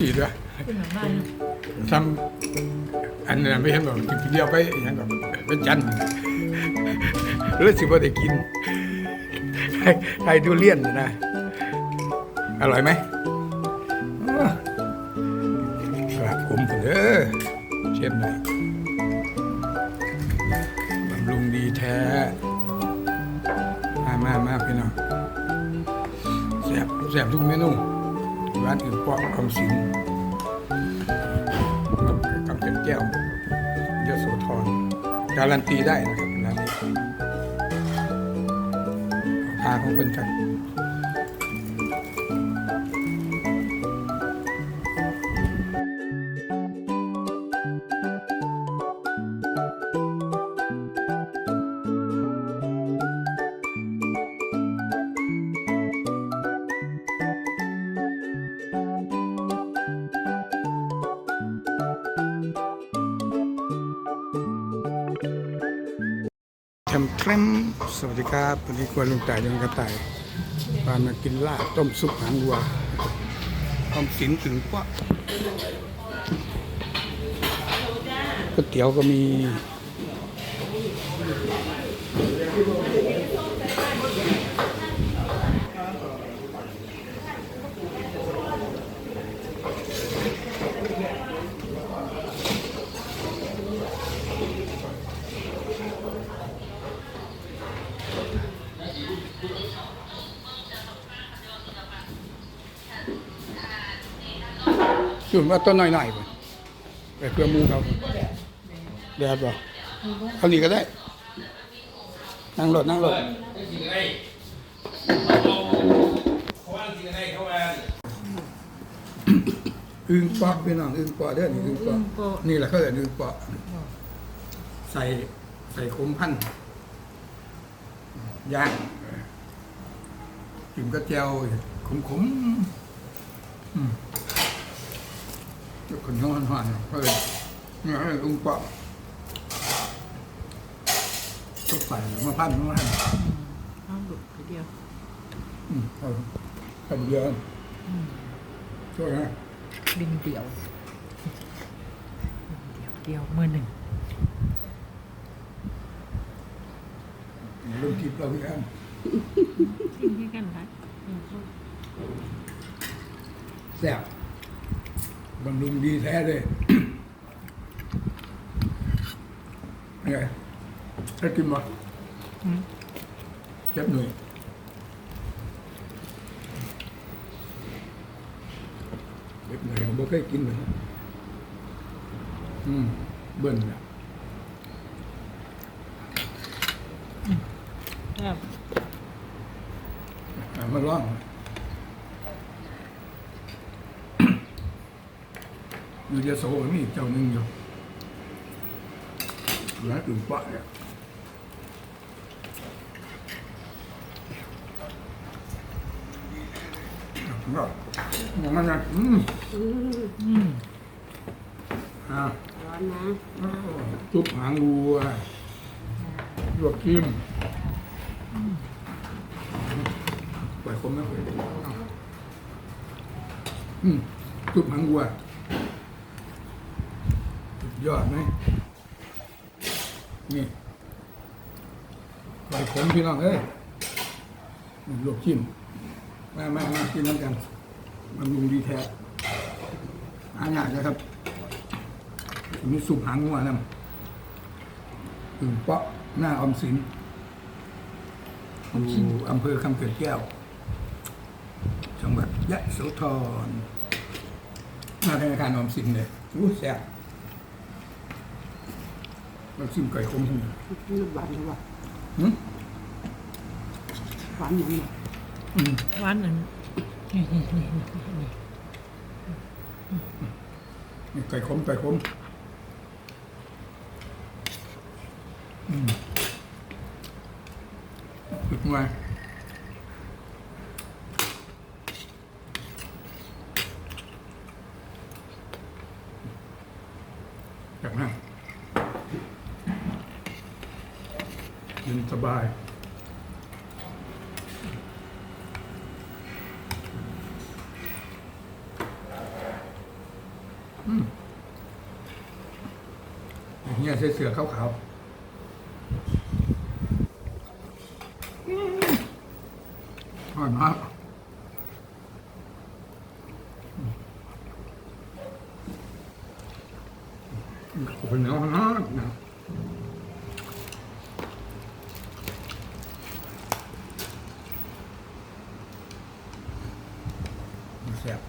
อีกด้วยขึ้นหลังบ้านทำอันนั้นไม่เห็นบอกกินเดียวไปอย่างแบบเป็นจันทร์แล้วสิว่าได้กินให้ให้ดูเลี่ยนนะ อร่อยไหมอ้าวครับผมเด้อเชฟหน่อยบำรุงดีแท้ มามามาพี่น้องแซ่บแซ่บทุกเมนู ร้านอื่นเปาะคำสิงกับเป็นแก้วยโสธรการันตีได้นะครับร้านนี้พาของเพิ่นกัน ทมเทรมสวัสดีครับ วันนี้กวนลุงต่ายยังกระต่ายพามากินลาบต้มซุปหางวัวออมสินถึงกว่าก๋วยเตี๋ยวก็มี ส่วนว่าต้นหน่อยๆไปไปเพื่อหมูเขาแดดบ่เขาหลีก็ได้ นั่งรถนั่งรถอึ้งเปาะพี่น้องอึ้งเปาะเด้อนี่อึ้งเปาะนี่แหละเขาเรียกอึ้งเปาะใส่ใส่ขมพันธุ์ย่างเออกินกระเจียวขมขมๆ อืมคนนอนหอนเฮ้ยนี่ให้อึ้งเปาะทุกใส่มาพันมาพันเอาดุไปเดียวอืมเอาทำเยอะช่วยนะบินเดียวเดียวเดียวมือหนึ่งลูกทิพย์เราพี่แอมทิ้งให้กันนะแซ่บ บำรุงดีแท้เลยไงถ้ากินบ่เจ็บหน่อยเจ็บหน่อยผมบ่เคยกินเลยอืมเบิ่นเนี่ยครับอะมาลอง อยู่ยะโสมีเจ้าหนึ่งอยู่ร้านอื่นปะเนี่ยก็อย่างนั้นนะอืมอืมอ่าร้อนนะซุปหางวัวลวกจิ้มปล่อยคมไม่ค่อยเอาอืมซุปหางวัวสุด ยอดไหมนี่ปล่อยขมพี่น้องเอ้ยลวกจิ้มมามามากินน้ำกัน มันลุงดีแท้อาหารนะครับมีสุปหางงัวนำอึ่งเปาะหน้าอมสินอยู่อำเภอคำเกิดแก้ว จังหวัดยะโสธรหน้าธนาคารออมสินเลยอู้แซ่บ เราชิมไก่คมทั้งนั้นหวานหรือเปล่าหืมหวานเหมือนอืมหวานหนึ่งนี่นี่นี่นี่นี่นี่ไก่คมไก่คมอืมฝึกมาจากนั้น ยินสบาย อืมเฮียใส่เสือขาวๆอืมอร่อยมากอืมโอ้โหเหนียวมากนะแซ่บ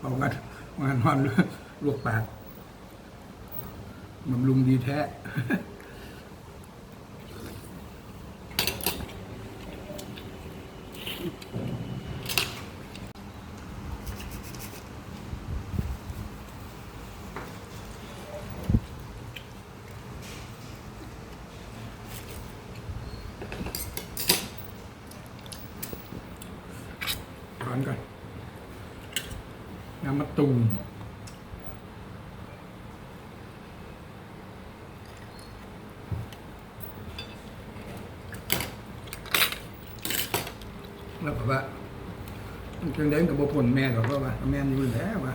เอางานงานนอนลวกปากบำรุงดีแท้ ถอนก่อนน้ำมะ ตูมแล้วก็ว่าจังเด้งกับบผลแม่หรอกว่าแม่นอยู่แล้วว่า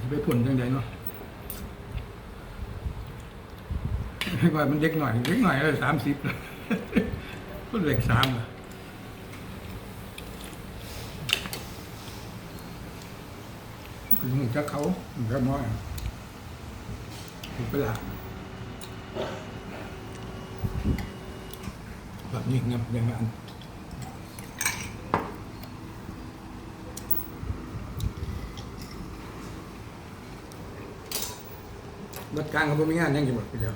จะไปผลจังไดเนาะไม่ว่ามันเด็กหน่อยเด็กหน่อยเลยสามสิบก็เด็กสามอะคื อมึงจะเขามึงจะน้อยถูกไปละแบบนี้เงียบอย่างนั้นบัดกลางเขาไม่งานยังอยู่หมดไปเดียว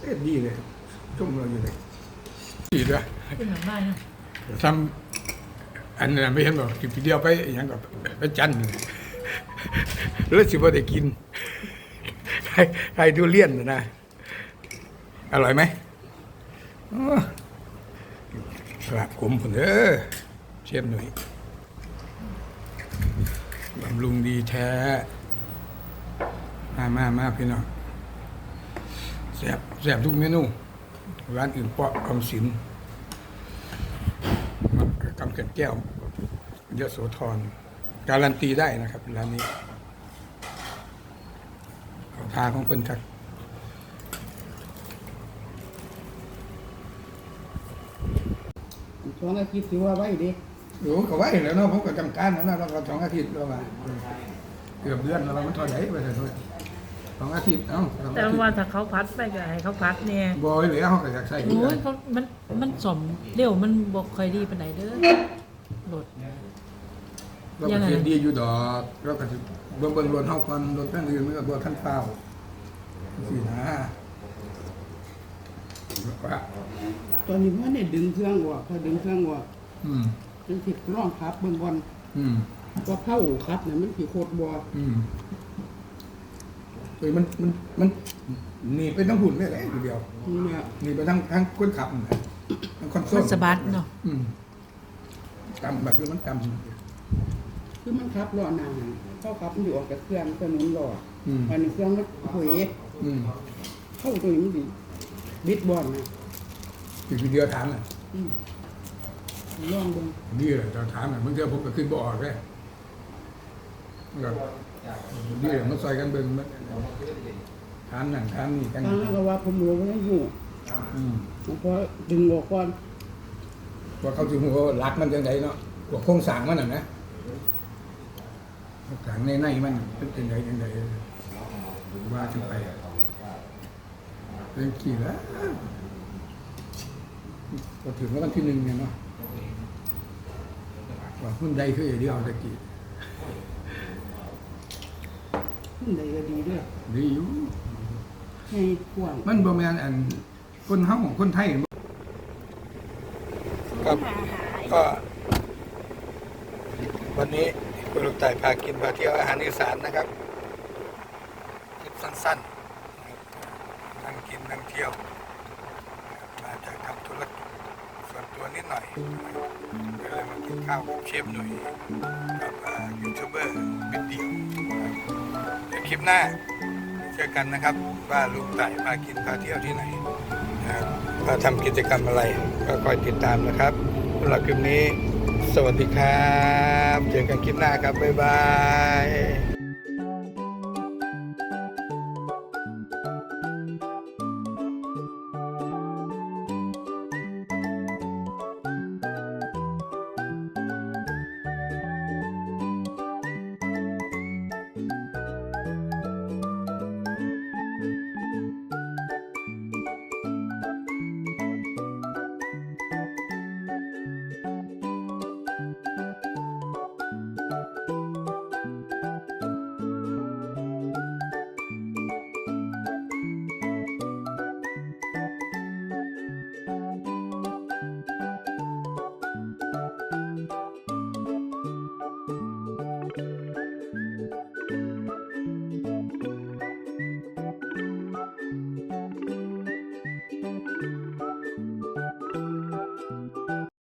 เอ๊ะดีเลยชุ่มเราอยู่เลยดีด้วยขึ้นหลังบ้านนะทำอันนั้นไม่เห็นบอกกินทีเดียวไปอหย่างกับไปจันทร์ แล้วสิบ่ได้กินไข่ไข่ทุเรียนนะ อร่อยไหมอ้อครับผมผมเด้อเชฟหน่อยบำรุงดีแท้ มามามาพี่น้องแซ่บแซ่บทุกเมนู ร้านอื่นเปาะกำสินกำเกิดแก้วยโสธร การันตีได้นะครับร้านนี้เอาทาของเพิ่นครับสองอาทิตย์ถือว่าไว้ดิโอ้ก็ไว้แล้วเนาะผมก็จำการนะเนาะเราก็สองอาทิตย์แล้วว่าเกือบเดือนแล้วเรามันเท่าไหร่ไปเถอะสองอาทิตย์เอ้าสองแต่อาทิตว่าย์ถ้าเขาพัดไปก็ให้เขาพัดเนี่ยบอยเหลือเขาก็อยากใส่โอ้ยเขามันมันสมเร็วมันบอกค่อยดีปานไหนเด้อโหลด เราก็เฮ็ดดีอยู่ดอกเราก็สิเบิ่งเบิ่งรถเฮาก่อนรถท่านอื่นมันก็บ่ทันเปล่าสินะว่าตอนนี้ว่าเนี่ยดึงเครื่องออกถ้าดึงเครื่องออกอืมมันผิดร่องครับเบิ่งบอลอืมว่าเข้าครับเนี่ยมันผิดโคตรบัวอืมเอ้ยมันมันมันหนีไปทั้งหุ่นเลยเลยทีเดียวเนี่ยหนีไปทั้งทั้งคนขับนั่นแหละทั้งคอนโซมัลนสะบัดเนาะอืมกำแบบนี้มันก คือมันครับล้อนานเข้าครับมันอยู่ออกจากเครื่องก็หมุนล้อำอืมอันนี้เครื่องมันหวยอืมเข้าตัวนี้มันดีบิดบอลนะอีกทีเดียวถามอะอืมลองดูนี่แหละตอนถามอะบางทีผมก็ขึ้นบ่ออกเลยก็นี่แหละมันซอยกันเบิ่งมันถามนั่นถามนี่กันทางนั้นก็ว่าผมรู้ว่ามันอยู่อืมแล้วพอดึงออกก่อนว่าเขาถึงว่ารักมันจังไดเนาะพวกโครงสร้างมันน่ะนะ โครงสร้างในในมันเป็นจังไดจังไดว่าถึงไปเป็นกี่แล้วก็ถึงวันที่หนึ่งเนี่ยเนาะว่าหุ้นใดคือเดียวตะกี้ขึ้นใดก็ดีด้วยดีอยู่ให้กว้างมันบ่แม่นอันคนเฮาของคนไทยครับก็วันนี้ คุณลูกต่ายพากินพาเที่ยวอาหารอีสานนะครับคลิปสั้นๆนั่งกินนั่งเที่ยวมาจากทำธุรกิจส่วนตัวนิดหน่อยก็เลยมากินข้าวกับเชฟหนุ่ยกับยูทูบเบอร์บิดดียวเดี๋ยวคลิปหน้าเจอกันนะครับว่าลูกต่ายพากินพาเที่ยวที่ไหนนะครับมาทำกิจกรรมอะไรก็คอยติดตามนะครับสำหรับคลิปนี้ สวัสดีครับ เจอกันคลิปหน้าครับ บ๊ายบาย